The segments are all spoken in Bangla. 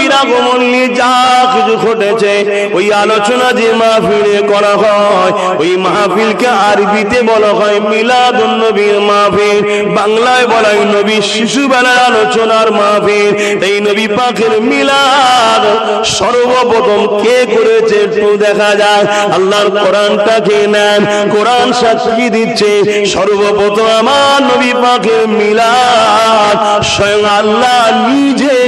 নবীর আগমন নিয়ে যা কিছু ঘটেছে, ওই আলোচনা যে মাহফিলে করা হয়, ওই মাহফিলকে আরবিতে বলা হয় মিলাদুন নবীর মাহফিল। বাংলায় বলা হয় নবী শিশুবেলার আলোচনার মাহফিল। এই নবী পাখের মিলাদ সর্বপ্রথম কে করেছে একটু দেখা যায় আল্লাহর কোরআনটাকে নেন? কোরআন সাক্ষী দিচ্ছে, সর্বপ্রথম আমার নবী পাখের মিলাদ স্বয়ং আল্লাহ নিজে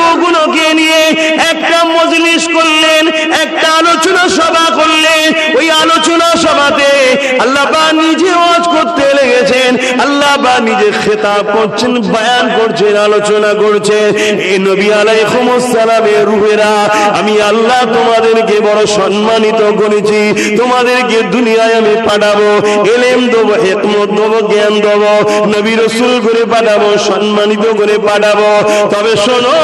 রূপগুলোকে নিয়ে একটা মজলিস করলেন, একটা আলোচনা সভা করলেন। ওই আলোচনা সভাতে নিজে ওয়াজ করতে লেগেছেন নিজে খেতাব করছেন করছেন, আলোচনা করছেন। নবী রূহেরা, আমি আল্লাহ তোমাদেরকে বড় সম্মানিত করেছি, তোমাদেরকে দুনিয়ায় আমি পাঠাবো, এলেম দেবো, জ্ঞান দেবো, নবী রসুল করে পাঠাবো, সম্মানিত করে পাঠাবো। তবে শোনো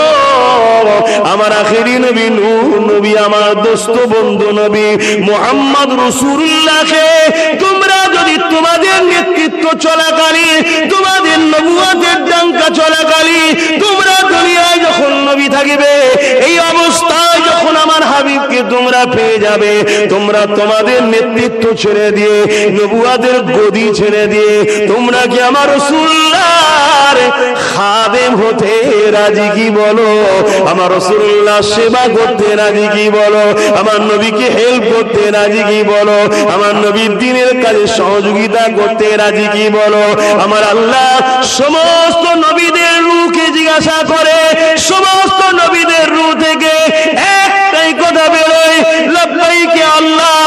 আমার আখেরি নবী নূর নবী, আমার দোস্ত বন্ধু নবী মোহাম্মদ রসুল্লাহকে তোমরা যদি তোমাদের নেতৃত্ব চলাকালী, তোমাদের নবুয়াদের ডাঙ্কা চলাকালী, তোমরা দুনিয়ায় যখন নবী থাকিবে, এই আমার হাবিবকে তোমরা পেয়ে যাবে। তোমরা তোমাদের নেতৃত্ব ছেড়ে দিয়ে, নবুয়াদের গদি ছেড়ে দিয়ে, তোমরা কি আমার রসুল্লাহর খাদেম হতে রাজি কি বলো? আমার রসুল্লাহ সেবা করতে রাজি কি বলো? আমার নবীকে হেল্প করতে রাজি কি বলো? আমার নবীর দিনের কাজে সহযোগিতা করতে রাজি কি বলো? আমার আল্লাহ সমস্ত নবীদের রুকে জিজ্ঞাসা করে, সমস্ত নবীদের রু থেকে একটাই কথা বেরোয় লব্বাইকে আল্লাহ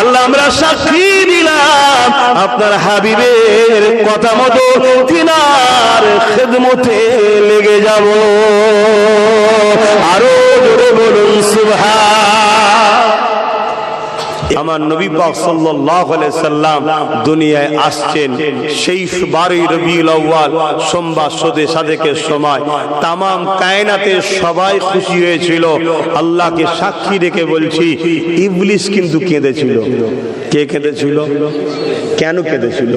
আল্লাহ আমরা সাক্ষী দিলাম আপনার হাবিবের কথা মতো, তিনার খেদমতে লেগে যাব। আরও জোরে বলুন সুভা আমার নবী পাক সাল্লাল্লাহু আলাইহি সাল্লাম দুনিয়ায় আসছেন। সেই বারোই রবিউল আউয়াল, সোমবার সদে সাদেকের সময়। তামাম কায়নাতে সবাই খুশি হয়েছিল। আল্লাহকে সাক্ষী রেখে বলছি, ইবলিস কিন্তু কেঁদেছিল। কে কেঁদেছিল? কেন কেঁদেছিল?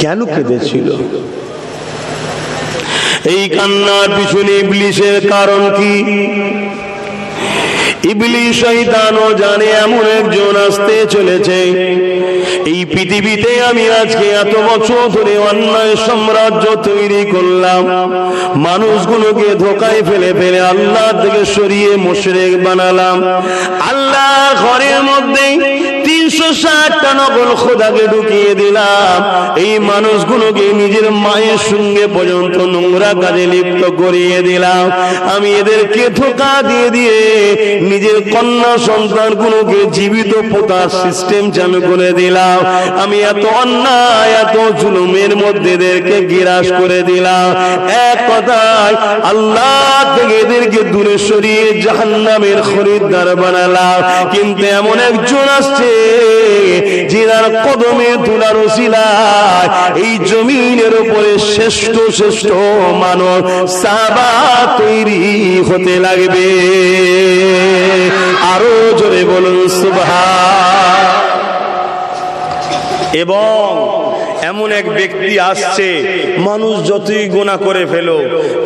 কেন কেঁদেছিল? এই কান্নার পিছনে ইবলিসের কারণ কি? ইবলি শৈতানও জানে এমন একজন আসতে চলেছে। এই পৃথিবীতে আমি আজকে এত বছর ধরে অন্যায় সাম্রাজ্য তৈরি করলাম। মানুষগুলোকে ধোকায় ফেলে ফেলে আল্লাহ থেকে সরিয়ে মুশরেক বানালাম। আল্লাহ ঘরের মধ্যে তিনশো ষাটটা নকল খোদাকে ঢুকিয়ে দিলাম। এই মানুষগুলোকে নিজের মায়ের সঙ্গে পর্যন্ত নোংরা কাজে লিপ্ত করিয়ে দিলাম। আমি এদেরকে ধোকা দিয়ে দিয়ে নিজের কন্যা জীবিত পোতার সিস্টেম চালু করে দিলাম। আমি এত অন্যায়, এত জুলুমের মধ্যে এদেরকে গিরাস করে দিলাম। এক কথায় আল্লাহ থেকে এদেরকে দূরে সরিয়ে জাহান্নামের খরিদ্দার বানালাম। কিন্তু এমন একজন আসছে যার কদমে তুলার ওসিলায় এই জমিনের উপরে শ্রেষ্ঠ শ্রেষ্ঠ মানব সাবা তৈরি হতে লাগবে। আরও জোরে বলুন সুভা এবং এমন এক ব্যক্তি আসছে, মানুষ যতই গোনা করে ফেলো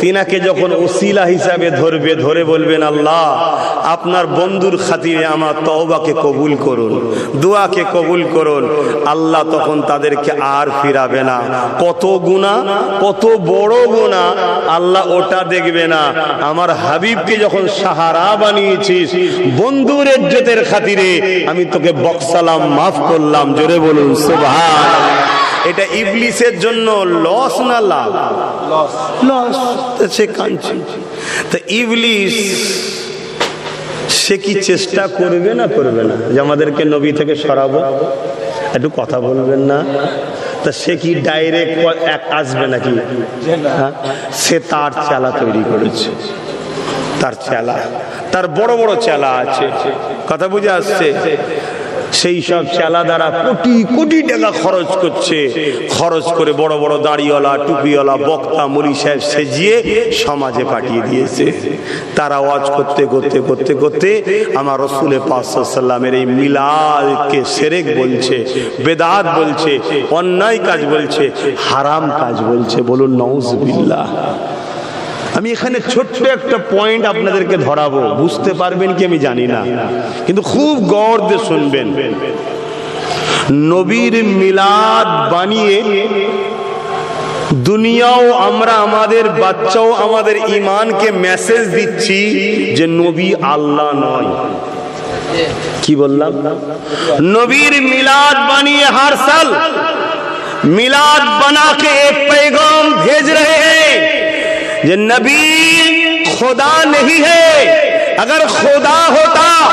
তিনাকে যখন ওসিলা হিসাবে ধরবে, ধরে বলবেন, আল্লাহ, আপনার বন্ধুর খাতিরে আমার তওবাকে কবুল করুন, দোয়াকে কবুল করুন। আল্লাহ তখন তাদেরকে আর ফিরাবে না। কত গুণা কত বড় গুণা আল্লাহ ওটা দেখবে না। আমার হাবিবকে যখন সাহারা বানিয়েছিস, বন্ধুর ইজ্জতের খাতিরে আমি তোকে বক্সালাম, মাফ করলাম, জোরে বলুন সুবহান এটা ইবলিসের জন্য লস না লাভ? লস সে কাঁদছে। তা ইবলিস সে কি চেষ্টা করবে না করবে না? যে আমাদেরকে নবী থেকে সরাবো? একটু কথা বলবেন না? তা সে কি ডাইরেক্ট এক আসবে নাকি? হ্যাঁ? সে তার চালা তৈরি করেছে। তার চেলা। তার বড় বড় চেলা আছে। কথা বুঝে আসছে? সেই সব চেলা দ্বারা কোটি কোটি টাকা খরচ করছে। খরচ করে বড় বড় দাড়িওয়ালা, টুপিওয়ালা, বক্তা মলি সাহেব সেজিয়ে সমাজে পাঠিয়ে দিয়েছে। তারা ওয়াজ করতে করতে করতে করতে আমার রসুলে পাসাল্লামের এই মিলাদকে সেরেক বলছে, বেদাত বলছে, অন্যায় কাজ বলছে, হারাম কাজ বলছে। বলুন নউজবিল্লাহ আমি এখানে ছোট্ট একটা পয়েন্ট আপনাদেরকে ধরাবো বুঝতে পারবেন কি আমি জানি না কিন্তু খুব গৌর দিয়ে শুনবেন নবীর মিলাদ বানিয়ে দুনিয়াও আমরা আমাদের বাচ্চাও আমাদের ইমানকে মেসেজ দিচ্ছি যে নবী আল্লাহ নয় কি বললাম নবীর मिलाद बनिए हर साल मिलाद बना के एक पैगाम भेज रहे हैं یہ نبی خدا نہیں ہے۔ اگر خدا ہوتا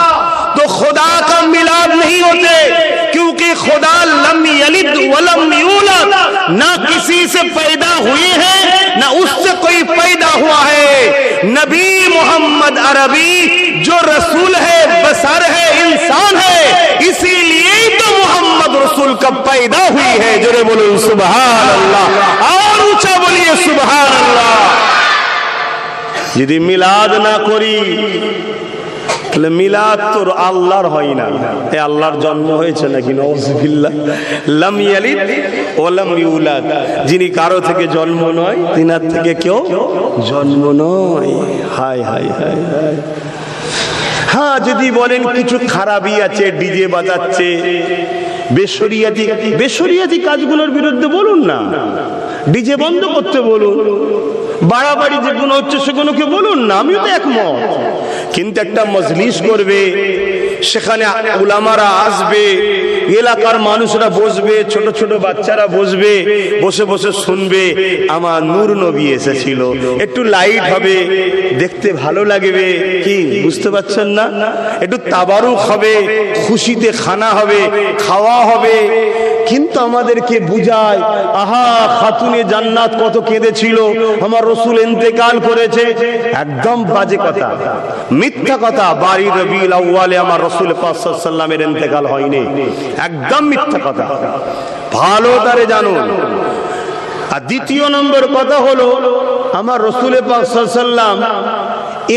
تو خدا کا ملاد نہیں ہوتے، کیونکہ خدا لم یلد ولم یولد۔ نہ کسی سے پیدا ہوئے ہیں، نہ اس سے کوئی پیدا ہوا ہے۔ نبی محمد عربی جو رسول ہے، بسر ہے، انسان ہے، اسی لیے تو محمد رسول کا پیدا ہوئی ہے۔ جو بولو سبحان اللہ۔ اور اونچا بولیے سبحان اللہ۔ যদি মিলাদ না করি, তাহলে মিলাদ তোর আল্লাহর হয় না। এ আল্লাহর জন্ম হয়েছে নাকি? নওয়াজবিল্লাহ লাম ইয়ালিদ যিনি কারও থেকে জন্ম নয়, তিনার থেকে কেউ জন্ম নয়। হায় হায় হায় হায়। হ্যাঁ যদি বলেন কিছু খারাপই আছে, ডিজে বাজাচ্ছে, বেসরিয়াতি বেসরিয়াতি কাজগুলোর বিরুদ্ধে বলুন না। ডিজে বন্ধ করতে বলুন। বাড়াবাড়ি যেগুলো হচ্ছে সেগুলোকে বলুন না আমিও তো একমত। কিন্তু একটা মজলিস করবে, সেখানে উলামারা আসবে, এলাকার মানুষরা বসবে, ছোট ছোট বাচ্চারা বসবে, বসে বসে শুনবে, আমার নূর নবী এসেছিল। একটু লাইট হবে, দেখতে ভালো লাগবে, কি, বুঝতে পারছেন না? একটু তাবারুক হবে, খুশিতে খানা হবে, খাওয়া হবে। কিন্তু আমাদেরকে বুঝায়, আহা, খাতুনে জান্নাত কত কেঁদেছিল, আমার রসুল ইন্তেকাল করেছে। একদম বাজে কথা। মিথ্যা কথা, বাড়ি রবিউল আউয়ালে আমার রসুল পাসাল্লামের ইন্তেকাল হয়নি। একদম মিথ্যা কথা। ভালো তারে জানুন আর দ্বিতীয় নম্বর কথা হলো, আমার রসুলের পাসাল্লাম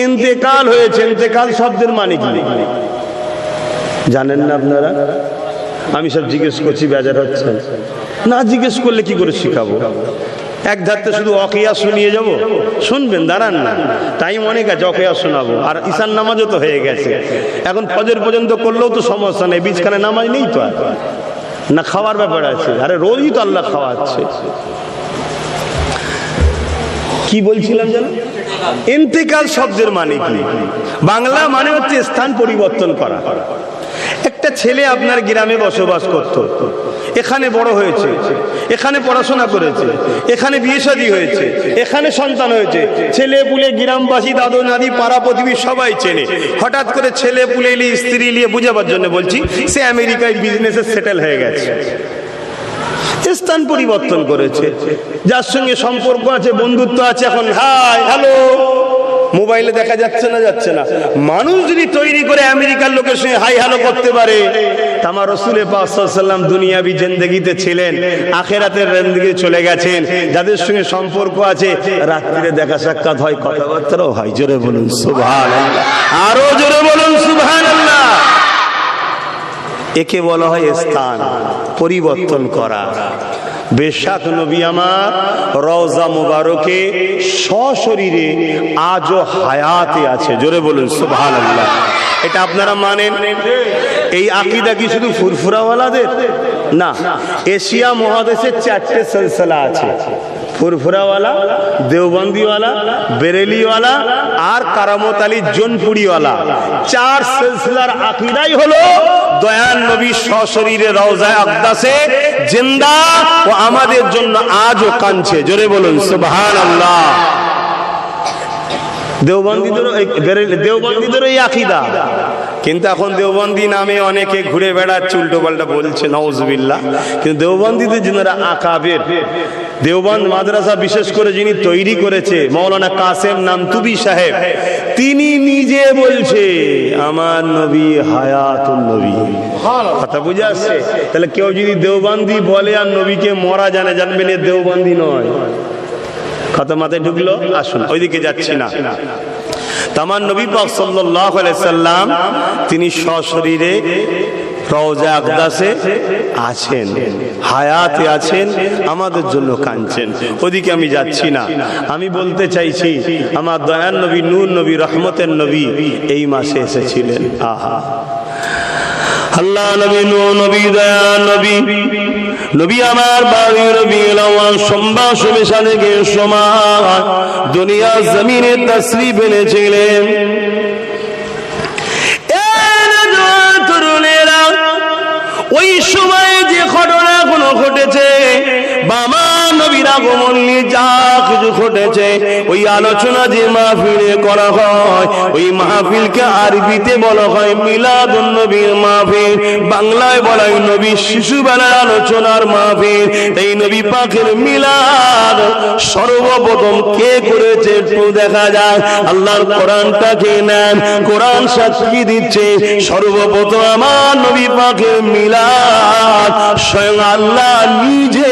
ইন্তেকাল হয়েছে। ইন্তেকাল শব্দের মানে কি? জানেন না আপনারা? আমি সব জিজ্ঞেস করছি, বেজার হচ্ছেন না জিজ্ঞেস করলে কি করে শিখাবো? এক ধারতে শুধু অকেয়া শুনিয়ে যাব। শুনবেন, দাঁড়ান না। টাইম অনেক আছে, অকেয়া শোনাবো। আর ঈশান নামাজও তো হয়ে গেছে। এখন ফজর পর্যন্ত করলেও তো সমস্যা নেই, বীজখানে নামাজ নেই তো আর। না খাওয়ার ব্যাপার আছে। আরে রোজই তো আল্লাহ খাওয়াচ্ছে। কি বলছিলাম যেন? ইন্তেকাল শব্দের মানে কি? বাংলা মানে হচ্ছে স্থান পরিবর্তন করা। একটা ছেলে আপনার গ্রামে বসবাস করত। এখানে বড় হয়েছে, এখানে পড়াশোনা করেছে, এখানে বিয়ে শাদী হয়েছে, এখানে সন্তান হয়েছে। ছেলে পুলে গ্রামবাসী, দাদু নাদি পাড়া প্রতিবেশী সবাই চেনে। হঠাৎ করে ছেলে পুলে নিয়ে স্ত্রী নিয়ে বুঝাবার জন্য বলছি, সে আমেরিকায় বিজনেসে সেটেল হয়ে গেছে। স্থান পরিবর্তন করেছে। যার সঙ্গে সম্পর্ক আছে, বন্ধুত্ব আছে, এখন হাই, হ্যালো। মোবাইলে দেখা যাচ্ছে না যাচ্ছে না। মানুষ যদি তৈরি করে আমেরিকার লোকের সঙ্গে হাই হালো করতে পারে। আমার রসুলের পাশাল্লাম দুনিয়াবি জেন্দেগিতে ছিলেন, আখেরাতের রেন্দিকে চলে গেছেন। যাদের সঙ্গে সম্পর্ক আছে, রাত্রিরে দেখা সাক্ষাৎ হয়, কথাবার্তাও হয়। জোরে বলুন সুভান আরও জোরে বলুন সুভান একে বলা হয় স্থান, পরিবর্তন করা। বেশাক নবী আমার, রওজা মুবারকে সশরীরে আজও হায়াতে আছে। জোরে বলুন সুবহান আল্লাহ এটা আপনারা মানেন? এই আকিদা কি শুধু ফুরফুরাওয়ালাদের? না, এশিয়া মহাদেশের চারটে সিলসিলা আছে। ফুরফুরাওয়ালা, দেওবন্দিওয়ালা, বেরেলিওয়ালা আর কারামত আলী জোনপুরিওয়ালা। চার সিলসিলার আকিদাই হলো দয়ান নবী সশরীরে রওজায় আকদাসে জিন্দা ও আমাদের জন্য আজও কাঁদছে। জোরে বলুন, সুবহানাল্লাহ। দেওবন্দীদেরও এই- বেরেলি- দেওবন্দীদেরও এই আকিদা। কিন্তু এখন দেওবন্দি নামে অনেকে ঘুরে বেড়াচ্ছে উল্টো পাল্টা বলছে নওজবিল্লা কিন্তু দেওবন্দিদের যারা আকাবের। দেওবন্দ মাদ্রাসা বিশেষ করে যিনি তৈরি করেছে মৌলানা কাসেম নাম তুবি সাহেব তিনি নিজে বলছে আমার নবী হায়াতুল নবী। কথা বুঝে আসছে? তাহলে কেউ যদি দেওবন্দি বলে আর নবীকে মরা জানে জানবেন এ দেওবন্দি নয়। কথা মাথায় ঢুকলো? আসুন ওইদিকে যাচ্ছি না। তামান নবী পাক আলাইহি সাল্লাম তিনি সশরীরে রওজা আকদাসে আছেন, হায়াতে আছেন, আমাদের জন্য কাঁদছেন। ওদিকে আমি যাচ্ছি না। আমি বলতে চাইছি, আমার দয়ান নবী, নূর নবী, রহমতের নবী এই মাসে এসেছিলেন। আহা। আল্লাহ নবী, নূর নবী দয়া নবী। নবী আমার বাড়ি রবি শুভেচ্ছা থেকে সময় দুনিয়া জমিনে তসরি এই ওই সময় যে ঘটনা কোনো ঘটেছে, বাবা আলোচনার নবী পাখের মিলাদ সর্বপ্রথম কে করেছে একটু দেখা যায় আল্লাহর কোরআনটাকে নেন? কোরআন সাক্ষী দিচ্ছে? সর্বপ্রথম আমার নবী পাখের মিলাদ স্বয়ং আল্লাহ নিজে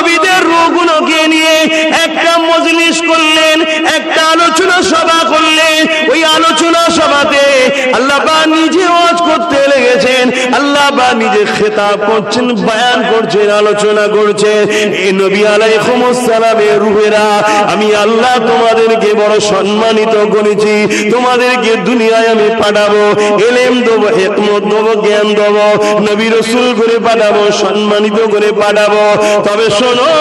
রূহগুলোকে নিয়ে একটা মজলিস করলেন একটা আলোচনা সভা করলেন। ওই আলোচনা সভাতে আল্লাহ বা নিজে খেতাব করছেন বয়ান করছেন, আলোচনা করছেন। এই নবী আলাইহিস সালামের রূহেরা, আমি আল্লাহ তোমাদেরকে বড় সম্মানিত করেছি। তোমাদেরকে দুনিয়ায় আমি পাঠাবো, এলেম দেবো, হেকমত দেবো, জ্ঞান দেবো, নবী রসুল করে পাঠাবো, সম্মানিত করে পাঠাবো। তবে শোনো,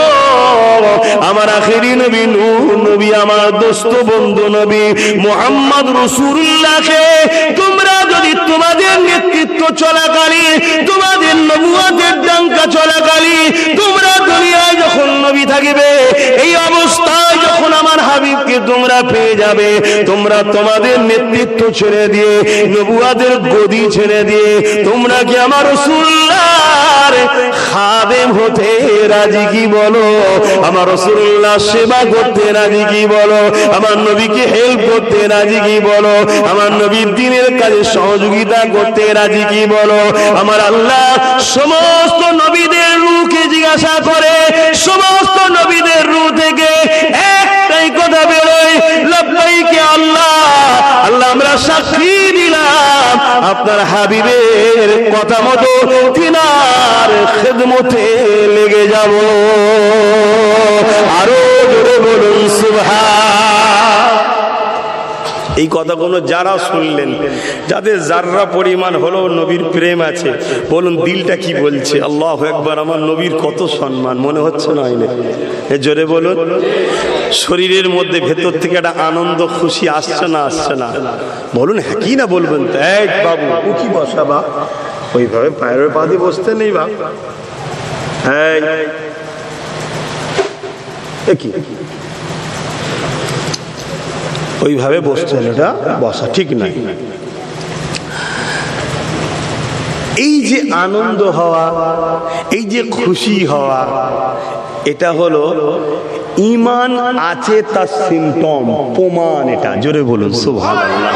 আমার আখেরি নবী নূহ নবী, আমার দোস্ত বন্ধু নবী মোহাম্মদ রসুল্লাহকে তোমরা যদি তোমাদের নেতৃত্ব চলাকালীন তোমাদের নবুয়াদের ডাঙ্কা চলাকালীন তোমরা দুনিয়ায় যখন নবী থাকবে, এই অবস্থায় যখন আমার হাবিবকে তোমরা পেয়ে যাবে, তোমরা তোমাদের নেতৃত্ব ছেড়ে দিয়ে নবুয়াদের গদি ছেড়ে দিয়ে, তোমরা কি আমার রসুল্লাহর খাদেম হতে রাজি কি বলো? আমার রসুল্লাহ সেবা করতে রাজি কি বলো? আমার নবীকে হেল্প করতে রাজি কি বলো? আমার নবীর দিনের কাজে সহযোগিতা করতে রাজি কি বলো? আমার আল্লাহ সমস্ত নবীদের রুকে জিজ্ঞাসা করে, সমস্ত নবীদের রু থেকে একটাই কথা বেরোয়, লব্বাইকে আল্লাহ আল্লাহ আমরা সাক্ষী দিলাম আপনার হাবিবের কথা মতো, তিনার খেদমতে লেগে যাব। আরও জোরে বলুন সুভা এই কথাগুলো যারা শুনলেন, যাদের যাররা পরিমাণ হলো নবীর প্রেম আছে, বলুন দিলটা কি বলছে? আল্লাহ একবার আমার নবীর কত সম্মান, মনে হচ্ছে না এ জোরে বলুন। শরীরের মধ্যে ভেতর থেকে একটা আনন্দ, খুশি আসছে না আসছে না? বলুন হ্যাঁ কি না বলবেন তো? এই বাবু কি বসা বা? ওইভাবে পায়ের পা দিয়ে বসতে নেই বা? এ কি? ওইভাবে বসছেন এটা বসা, ঠিক নাই এই যে আনন্দ হওয়া, এই যে খুশি হওয়া, এটা হলো ইমান আছে তার সিমটম প্রমাণ এটা। জোরে বলুন, সুবহানাল্লাহ।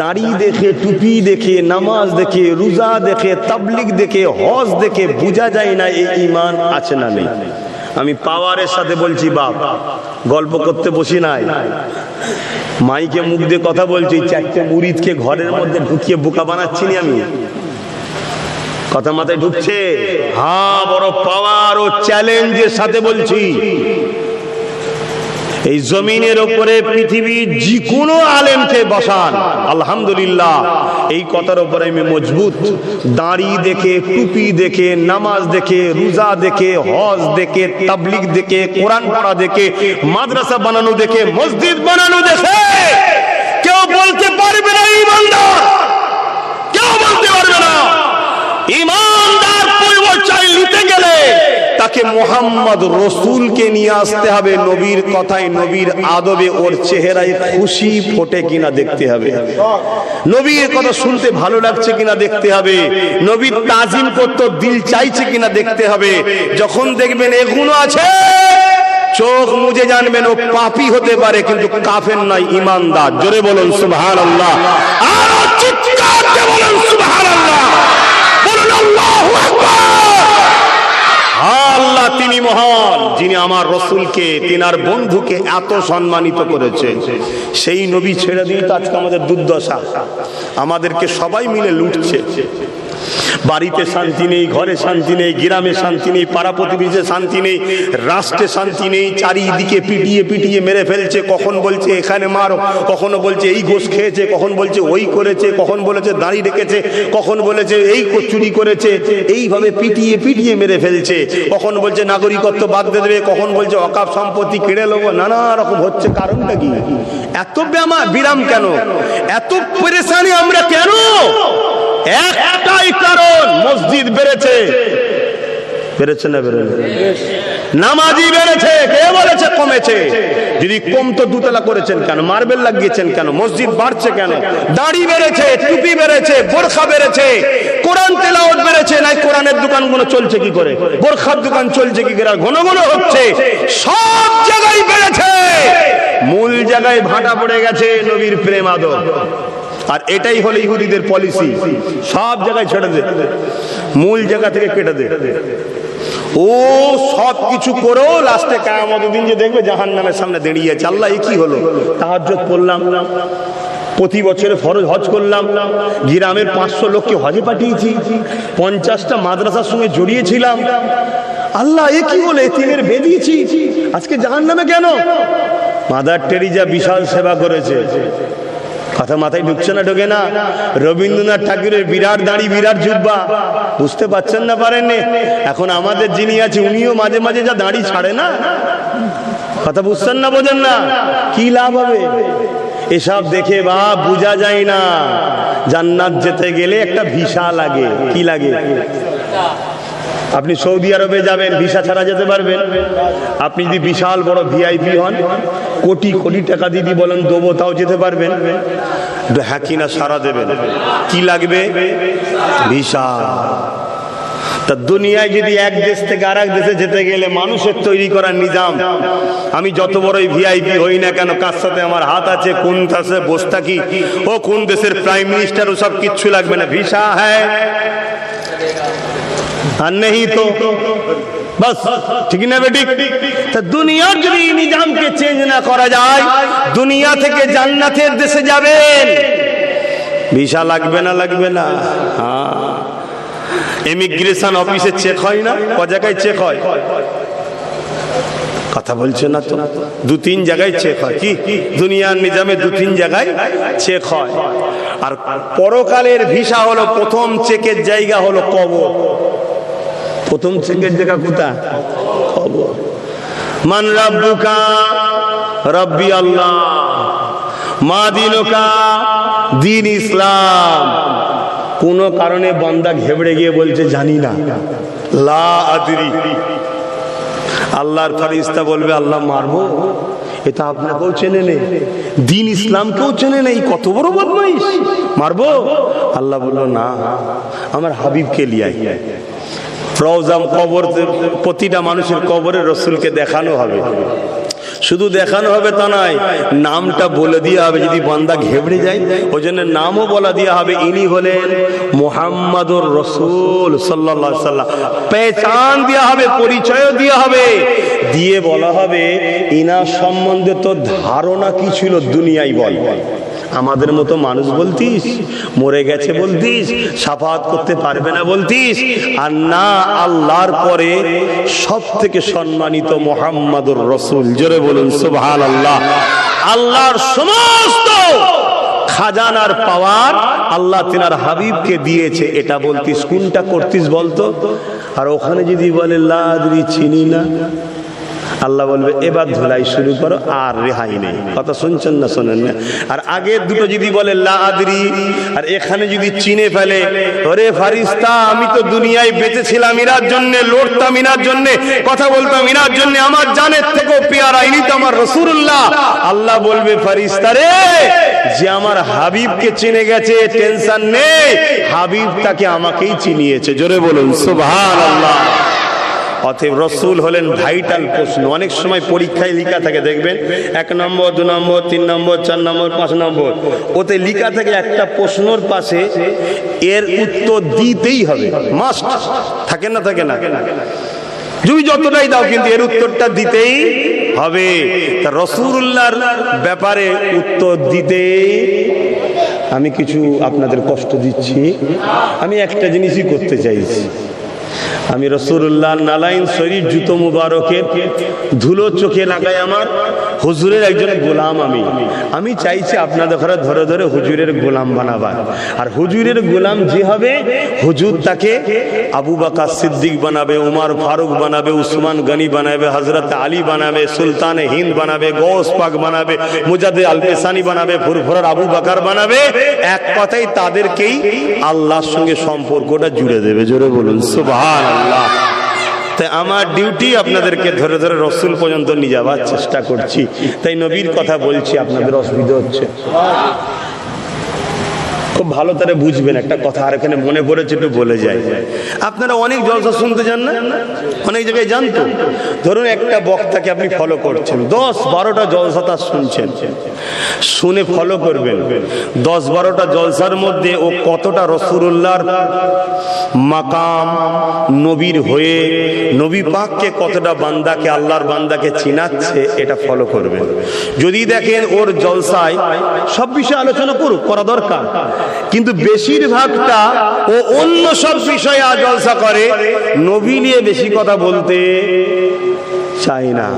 দাড়ি দেখে, টুপি দেখে, নামাজ দেখে, রোজা দেখে, তাবলিগ দেখে, হজ দেখে, বোঝা যায় না এই ইমান আছে না নেই। আমি পাওয়ারের সাথে বলছি, বাপ গল্প করতে বসি নাই। মাইকে মুখ দিয়ে কথা বলছি, চারটে মুরিদকে ঘরের মধ্যে ঢুকিয়ে বোকা বানাচ্ছি না আমি। কথা মাথায় ঢুকছে হা বড় পাওয়ার ও চ্যালেঞ্জের সাথে বলছি। এই জমিনের ওপরে পৃথিবীর যে কোনো আলেমকে বসান। আলহামদুলিল্লাহ। এই কথার উপরে আমি মজবুত। দাড়ি দেখে, টুপি দেখে, নামাজ দেখে, রোজা দেখে, হজ দেখে, তাবলিগ দেখে, কোরআন পড়া দেখে, মাদ্রাসা বানানো দেখে, মসজিদ বানানো দেখে। কেউ বলতে পারবে না, ইমানদার। কেউ বলতে পারবে না। ইমানদার পরিচয় নিতে গেলে তাকে মোহাম্মদ রসুলকে নিয়ে আসতে হবে। নবীর কথায় নবীর আদবে ওর চেহারায় খুশি ফোটে কিনা দেখতে হবে। নবীর কথা শুনতে ভালো লাগছে কিনা দেখতে হবে। নবীর তাজিম করতে দিল চাইছে কিনা দেখতে হবে। যখন দেখবেন এগুলো আছে, চোখ মুজে জানবেন ও পাপি হতে পারে, কিন্তু কাফের নাই ইমানদার। জোরে বলুন সুবহান আল্লাহ আর চিৎকার বলুন সুবহান আল্লাহ বলুন আল্লাহু আকবার আল্লাহ তিনি মহান, যিনি আমার রসুলকে, তিনার বন্ধুকে এত সম্মানিত করেছে সেই নবী ছেড়ে দিয়ে তো আজকে আমাদের দুর্দশা। আমাদেরকে সবাই মিলে লুটছে। বাড়িতে শান্তি নেই, ঘরে শান্তি নেই, গ্রামে শান্তি নেই, পাড়া প্রতিবেশে শান্তি নেই, রাষ্ট্রে শান্তি নেই, চারিদিকে পিটিয়ে পিটিয়ে মেরে ফেলছে। কখন বলছে, এখানে মারো। কখনো বলছে, এই ঘোষ খেয়েছে। কখন বলছে, ওই করেছে। কখন বলেছে দাঁড়ি ডেকেছে কখন বলেছে, এই চুরি করেছে। এইভাবে পিটিয়ে পিটিয়ে মেরে ফেলছে। কখন বলছে নাগরিকত্ব বাদ দিয়ে দেবে, কখন বলছে অকাপ সম্পত্তি কেড়ে নেব? নানা রকম হচ্ছে, কারণটা কি? এত ব্যামা বিরাম কেন? এত পরেশানি আমরা কেন? একটাই কারণ, মসজিদ বেড়েছে। বেড়েছে না বেড়েছে নামাজি বেড়েছে, কে বলেছে কমেছে? যদি কম তো দুতলা করেছেন কেন? মার্বেল লাগিয়েছেন কেন? মসজিদ বাড়ছে কেন? দাড়ি বেড়েছে, টুপি বেড়েছে, বোরখা বেড়েছে। কোরআন তেলাওয়াত বেড়েছে, নাই কোরআনের দোকানগুলো চলছে কি করে? বোরখার দোকান চলছে কি করে? ঘন ঘন হচ্ছে। সব জায়গায় বেড়েছে। মূল জায়গায় ভাটা পড়ে গেছে নবীর প্রেম আদর আর এটাই হলো ইহুদিদের পলিসি সব জায়গায় ছেড়ে দে। মূল জায়গা থেকে কেটে দে। ও সব কিছু করেও লাস্টে কায়ামত দিন যে দেখবে জাহান নামের সামনে দাঁড়িয়ে আছে। আল্লাহ এ কি হলো? তাহাজ্জত পড়লাম প্রতি বছরে ফরজ হজ করলাম। গ্রামের পাঁচশো লোককে হজে পাঠিয়েছি। পঞ্চাশটা মাদ্রাসার সঙ্গে জড়িয়েছিলাম। আল্লাহ এ কি হলো এতিমের বেরিয়েছি আজকে জাহান নামে কেন? মাদার টেরিজা বিশাল সেবা করেছে। কথা মাথায় ঢুকছে না, ঢোকে না। রবীন্দ্রনাথ ঠাকুরের বিরাট দাড়ি, বিরাট জুব্বা। বুঝতে পারছেন না পারেননি? এখন আমাদের যিনি আছে উনিও মাঝে মাঝে যা দাড়ি ছাড়ে না? কথা বুঝছেন না, বোঝেন না? কি লাভ হবে? এসব দেখে বা বোঝা যায় না। জান্নাত যেতে গেলে একটা ভিসা লাগে। কি লাগে? আপনি সৌদি আরবে যাবেন ভিসা ছাড়া যেতে পারবেন। আপনি যদি বিশাল বড় ভিআইপি হন কোটি কোটি টাকা দিদি বলেন দেবো তাও যেতে পারবেন। হ্যাঁ কিনা সারা দেবেন। কি লাগবে? ভিসা। তা দুনিয়ায় যদি এক দেশ থেকে আর এক দেশে যেতে গেলে মানুষের তৈরি করার নিজাম। আমি যত বড়ই ভিআইপি হই না কেন কার সাথে আমার হাত আছে কোন দেশে বসে থাকি ও কোন দেশের প্রাইম মিনিস্টার ও সব কিচ্ছু লাগবে না। ভিসা হ্যাঁ। আর নেই তো। বাস, ঠিক না বেটি? তা দুনিয়ার যদি নিজামকে চেঞ্জ না করা যায়, দুনিয়া থেকে জান্নাতের দেশে যাবেন। ভিসা লাগবে না লাগবে না। হ্যাঁ। ইমিগ্রেশন অফিসে চেক হয় না? ক জায়গায় চেক হয়? কথা বলছে না তো? দু তিন জায়গায় চেক হয়। কি? দুনিয়ার নিজামে দু তিন জায়গায় চেক হয়। আর পরকালের ভিসা হলো প্রথম চেকের জায়গা হলো কবর। প্রথম চেকের জায়গা কোথা কবর মান রাব্বুকা, রব্বি আল্লাহ। মা দিনুকা, দিন ইসলাম। কোন কারণে বান্দা ঘেবড়ে গিয়ে বলছে, জানি না। লা আদরি। আল্লাহর ফারিস্তা বলবে, আল্লাহ মারবো। এটা আপনাকেও চেনে নেই। দিন ইসলামকেও চেনে নেই। কত বড় বদমাইশ। মারবো? আল্লাহ বলল, না। আমার হাবিবকে লিয়াই রওজাম কবর প্রতিটা মানুষের কবরে রসুলকে দেখানো হবে। শুধু দেখানো হবে তা নয়, নামটা বলে দিয়ে হবে যদি বান্দা ঘেবড়ে যায়। ওই জন্য নামও বলা দিয়ে হবে, ইনি হলেন মোহাম্মদুর রসুল সাল্লাহ সাল্লাম। পেচান দেওয়া হবে, পরিচয়ও দেওয়া হবে। দিয়ে বলা হবে, ইনার সম্বন্ধে তো ধারণা কি ছিল? দুনিয়ায় বল। আমাদের মতো মানুষ বলতিস, মরে গেছে বলতিস, সাফাত করতে পারবে না বলতিস, আর না আল্লাহর পরে সব থেকে সম্মানিত মোহাম্মদুর রসুল। জোরে বলুন সুবহান আল্লাহ আল্লাহর সমস্ত খাজানার পাওয়ার আল্লাহ তিনার হাবিবকে দিয়েছে, এটা বলতিস। কোনটা করতিস বলতো? আর ওখানে যদি বলে লাদরি চিনি না। আল্লাহ বলবে, এবার ধুলাই শুরু করো, আর রেহাই নেই। কথা শুনছেন না শোনেন না? আর আগের দুটো যদি বলে লাদরি আর এখানে যদি চিনে ফেলে, ওরে ফারিস্তা, আমি তো দুনিয়ায় বেঁচেছিলাম ইনার জন্য, লড়তাম ইনার জন্য, কথা বলতাম ইনার জন্য, আমার জানের থেকেও পেয়ারা, ইনি তো আমার রসুল্লাহ আল্লাহ বলবে, ফারিস্তা রে, যে আমার হাবিবকে চিনে গেছে, টেনশন নেই, হাবিব তাকে আমাকেই চিনিয়েছে। জোরে বলুন সুবহান আল্লাহ অতএব রসুল হলেন ভাইটাল প্রশ্ন। অনেক সময় পরীক্ষায় লিখা থাকে, দেখবেন, এক নম্বর, দু নম্বর, তিন নম্বর, চার নম্বর, পাঁচ নম্বর। ওতে লিখা থাকে একটা প্রশ্নর পাশে এর উত্তর দিতেই হবে। মাস্ট থাকে না থাকে না? তুমি যতটাই দাও, কিন্তু এর উত্তরটা দিতেই হবে। তা রসুল্লাহর ব্যাপারে উত্তর দিতে আমি কিছু আপনাদের কষ্ট দিচ্ছি। আমি একটা জিনিসই করতে চাইছি। আমি রসুল্লাহ নালাইন শরীর জুতো মুবারকের ধুলো চোখে লাগাই আমার হুজুরের একজন গোলাম আমি। আমি চাইছি আপনাদের ঘরে ধরে ধরে হুজুরের গোলাম বানাবার। আর হুজুরের গোলাম যে হবে, হুজুর তাকে আবু বাকা সিদ্দিক বানাবে, উমার ফারুক বানাবে, উসমান গনি বানাবে হজরত আলী বানাবে, সুলতান হিন্দ বানাবে, গৌস পাক বানাবে মুজাদে আলপেসানি বানাবে ফুরফুরার আবু বাকার বানাবে। এক কথাই তাদেরকেই আল্লাহর সঙ্গে সম্পর্কটা জুড়ে দেবে। জোরে বলুন সুবহান আল্লাহ তাই আমার ডিউটি আপনাদেরকে ধরে ধরে রসুল পর্যন্ত নিয়ে যাওয়ার চেষ্টা করছি। তাই নবীর কথা বলছি, আপনাদের অসুবিধা হচ্ছে। খুব ভালো তারা বুঝবেন একটা কথা, আর এখানে মনে পড়েছে একটু বলে যায়। আপনারা অনেক জলসা শুনতে যান না? অনেক জায়গায় জানতো ধরুন একটা বক্তাকে আপনি ফলো করছেন, দশ বারোটা জলসা তার শুনছেন। শুনে ফলো করবেন। দশ বারোটা জলসার মধ্যে ও কতটা রসুল্লাহর মাকাম, নবীর হয়ে, নবী পাককে কতটা বান্দাকে, আল্লাহর বান্দাকে চিনাচ্ছে, এটা ফলো করবেন। যদি দেখেন ওর জলসায় সব বিষয়ে আলোচনা করুক, করা দরকার। কিন্তু বেশিরভাগটা ও অন্য সব বিষয়ে আ জলসা করে, নবী নিয়ে বেশি কথা বলতে চাই না।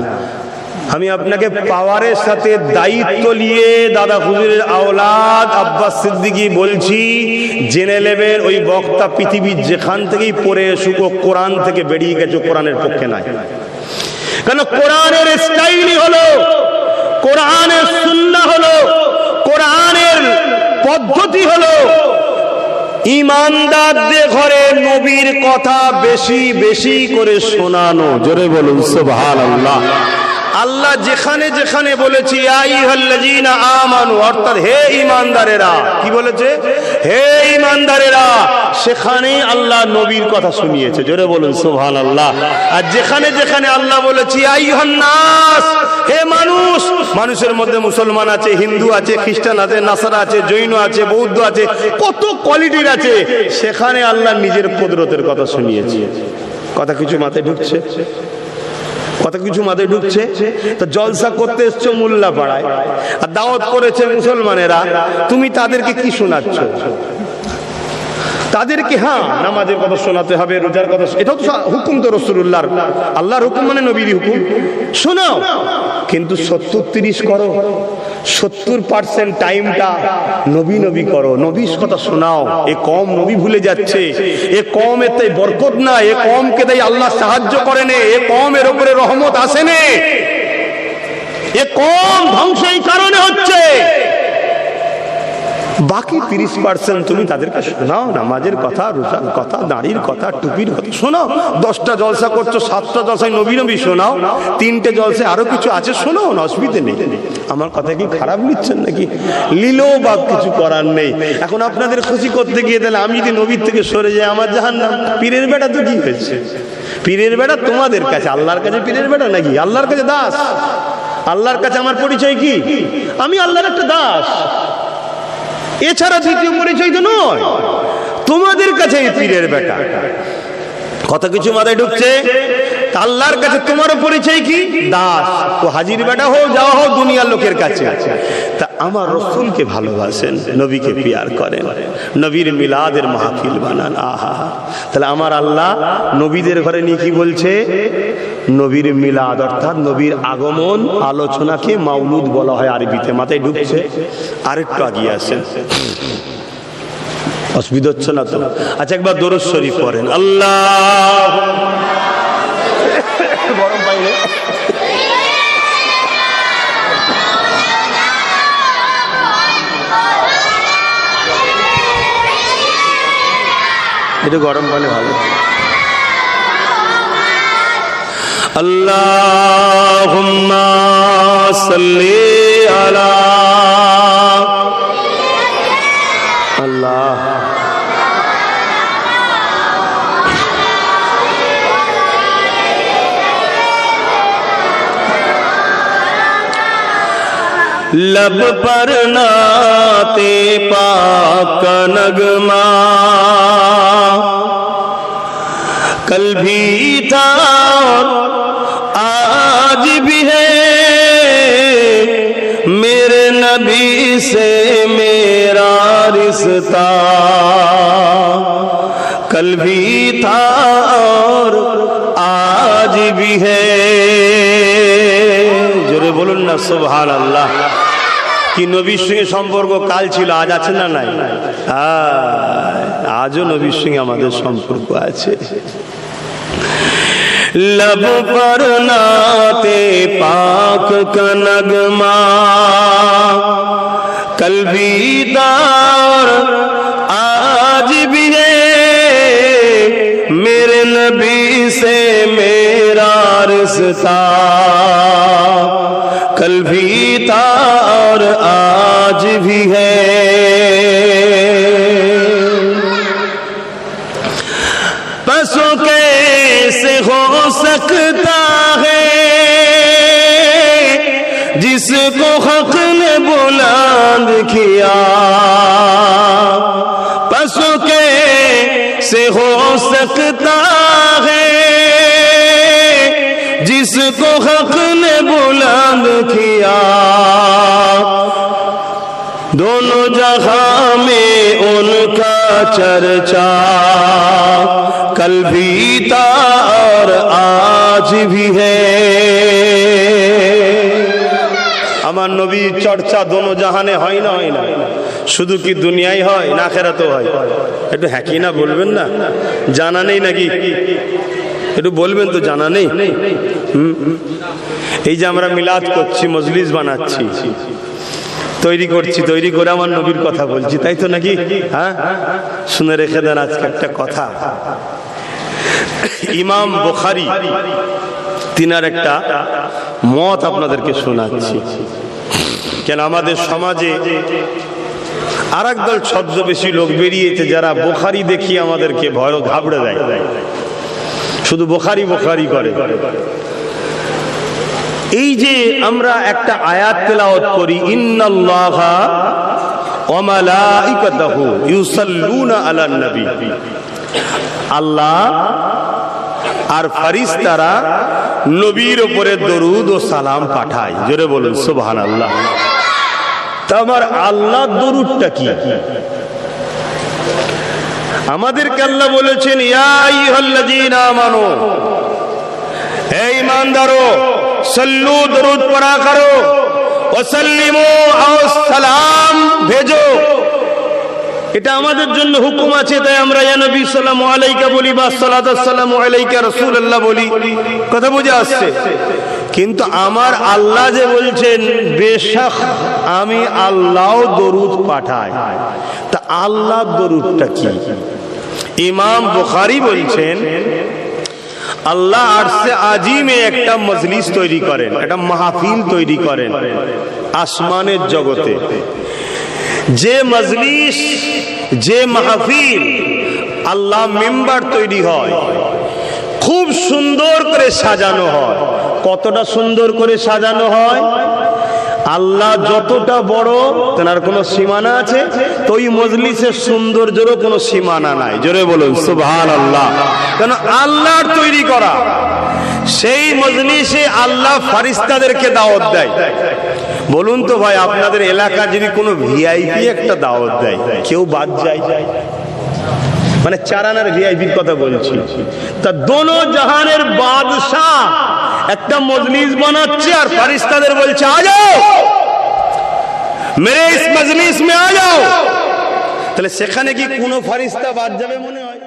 আমি আপনাকে পাওয়ারের সাথে দায়িত্ব নিয়ে দাদা হুজুরের আওলাদ আব্বাস সিদ্দিকি বলছি, জেনে নেবেন ওই বক্তা পৃথিবীর যেখান থেকেই পড়ে ও কোরআন থেকে বেরিয়ে গেছে, কোরআনের পক্ষে নাই কেন কোরআনের স্টাইলই হলো, কোরআনের সুন্না হলো, কোরআনের পদ্ধতি হলো ইমানদারদের ঘরে নবীর কথা বেশি বেশি করে শোনানো। জোরে বলুন সুবহানাল্লাহ। আল্লাহ যেখানে যেখানে বলেছি আমানু অর্থাৎ হে ইমানদারেরা কি বলেছে? হে ঈমানদারেরা, সেখানে আল্লাহ নবীর কথা শুনিয়েছে। জোরে বলুন সোহান আল্লাহ আর যেখানে যেখানে আল্লাহ বলেছি আইহান নাস হে মানুষ, মানুষের মধ্যে মুসলমান আছে, হিন্দু আছে, খ্রিস্টান আছে, নাসারা আছে, জৈন আছে, বৌদ্ধ আছে, কত কোয়ালিটির আছে, সেখানে আল্লাহ নিজের কুদরতের কথা শুনিয়েছে। কথা কিছু মাথায় ঢুকছে। কত কিছু মাথায় ঢুকছে? তো জলসা করতে এসছো মোল্লা পাড়ায় আর দাওয়াত করেছে মুসলমানেরা। তুমি তাদেরকে কি শোনাচ্ছ? তাদেরকে হ্যাঁ। নামাজের কথা শোনাতে হবে রোজার কথা এটাও তো হুকুম তো রসুল্লাহর আল্লাহর হুকুম মানে নবীর হুকুম। শোনাও। কিন্তু সত্তর তিরিশ করো। সত্তর পার্সেন্ট টাইমটা নবী নবী করো। নবীর কথা শোনাও। এ কম নবী ভুলে যাচ্ছে। এ কম এতে বরকত না এ কমকে তাই আল্লাহ সাহায্য করে নে এ কম এর উপরে রহমত আসে নে এ কম ধ্বংস এই কারণে হচ্ছে। বাকি তিরিশ পার্সেন্ট তুমি তাদেরকে শোনাও নামাজের কথা রোজার কথা, দাঁড়ির কথা, টুপির কথা, শোনাও। দশটা জলসা করছ, সাতটা জলসায় নবী নবী শোনাও। তিনটে জলসে আরও কিছু আছে শোনাও না অসুবিধে নেই। আমার কথা কি খারাপ নিচ্ছেন নাকি? লিলেও বা কিছু করার নেই। এখন আপনাদের খুশি করতে গিয়ে তাহলে আমি যদি নবীর থেকে সরে যাই, আমার জাহান নাম পীরের বেটা তো কি হয়েছে? পীরের বেটা তোমাদের কাছে, আল্লাহর কাছে পীরের বেটা নাকি? আল্লাহর কাছে দাস। আল্লাহর কাছে আমার পরিচয় কি? আমি আল্লাহর একটা দাস। এছাড়া দ্বিতীয় পরিচয় তো নয়। তোমাদের কাছে এই পীরের বেটা। কত কিছু মাথায় ঢুকছে? আল্লাহর কাছে তোমারও পরিচয় কি? দাস। তো হাজির বেটা হোক, যাওয়া হোক, দুনিয়ার লোকের কাছে। তা আমার রসুলকে ভালোবাসেন, নবীকে পিয়ার করেন। নবীর মিলাদের মাহফিল বানান। আহা। তাহলে আমার আল্লাহ নবীদের ঘরে নিয়ে কি বলছে? নবীর মিলাদ, অর্থাৎ নবীর আগমন আলোচনাকে মাউলুদ বলা হয়, আরবিতে। মাথায় ঢুকছে? আরেকটু আগিয়ে আসেন। অসুবিধা হচ্ছে না তো? আচ্ছা একবার দরুদ শরীফ পড়েন। আল্লাহ! একটু গরম পানি ভালো। اللہم صلی اللہ لب پر ناتے پاک نگما کل بھی تھا नबी से मेरा रिश्ता कल भी था और आज भी है জোরে বলুন না সুবহান আল্লাহ কি নবীর সঙ্গে সম্পর্ক কাল ছিল আজ আছে না নাই আয়, আজও নবীর সঙ্গে আমাদের সম্পর্ক আছে لب پر ناتے پاک کا نگما کل بھی دار آج بھی ہے میرے نبی سے میرا رستا کل بھی تھا اور آج بھی ہے۔ جس کو حق نے بلند کیا، پسو کے سے ہو سکتا ہے۔ جس کو حق نے بلند کیا، دونوں جہاں میں ان کا چرچا۔ کل بھی تھا اور آج بھی ہے۔ আমার নবীর চর্চা দোনো জাহানে হয় না হয় না। শুধু কি দুনিয়ায় হয়, না খেরাতে হয়? একটু হ্যাকি না বলবেন না? জানা নেই নাকি? একটু বলবেন তো, জানা নেই। এই যে আমরা মিলাদ করছি, মজলিস বানাচ্ছি, তৈরি করছি, তৈরি করে আমার নবীর কথা বলছি, তাই তো নাকি? হ্যাঁ? শুনে রেখে দেন আজকে একটা কথা। ইমাম বোখারি, তিনার একটা মত আপনাদেরকে শোনাচ্ছি। কেন আমাদের সমাজে আর দল ছদ্মবেশী লোক বেরিয়েছে যারা বোখারি দেখিয়ে আমাদেরকে ভয় ঘাবড়ে দেয়। শুধু বোখারি বোখারি করে। এই যে আমরা একটা আয়াত তেলাওয়াত করি, ইন্নাল্লাহা ওয়া মালাইকাতাহু ইউসাল্লুনা আলান নবী। আল্লাহ আর ফারিস্তারা নবীর ওপরে দরুদ ও সালাম পাঠায়। জোরে বলুন, সুবহানাল্লাহ। তা আমার আল্লাহ দরুদটা কি? আমাদেরকে আল্লাহ বলেছেন আমানু, হে ইমানদারো সল্লু দরুদ পড়া করো, ওয়াসাল্লিমু আও সালাম ভেজো। এটা আমাদের জন্য হুকুম আছে, তাই আমরা নবী সাল্লাল্লাহু আলাইকা বলি বা সাল্লাল্লাহু আলাইকা রাসূলুল্লাহ বলি। কথা বুঝে আসছে? কিন্তু আমার আল্লাহ যে বলছেন বেশক আমি আল্লাহ দরুদ পাঠাই। তা আল্লাহ দরুদটা কি? ইমাম বুখারী বলছেন, আল্লাহ আরসে আজিমে একটা মজলিস তৈরি করেন, একটা মাহফিল তৈরি করেন আসমানের জগতে। যে মজলিস, যে মাহফিল আল্লাহ মেম্বার তৈরি হয়, খুব সুন্দর করে সাজানো হয়। কতটা সুন্দর করে সাজানো হয়? আল্লাহ যতটা বড়, তেনার কোনো সীমানা আছে? তো ওই মজলিসের সৌন্দর্যেরও কোনো সীমানা নাই। জোরে বলুন সুবহান আল্লাহ কেন আল্লাহর তৈরি করা? সেই মজলিসে আল্লাহ ফারিস্তাদেরকে দাওয়াত দেয়। বলুন তো ভাই, আপনাদের এলাকা যদি কোনো ভিআইপি একটা দাওয়াত দেয়, কেউ বাদ যায়। মানে চারানার ভিআইপির কথা বলছি। তা দোনো জাহানের বাদশাহ একটা মজলিস বানাচ্ছে আর ফারিস্তাদের বলছে, আ যাও! মেরে ইস মজলিস মে আ যাও! তাহলে সেখানে কি কোনো ফারিস্তা বাদ যাবে মনে হয়?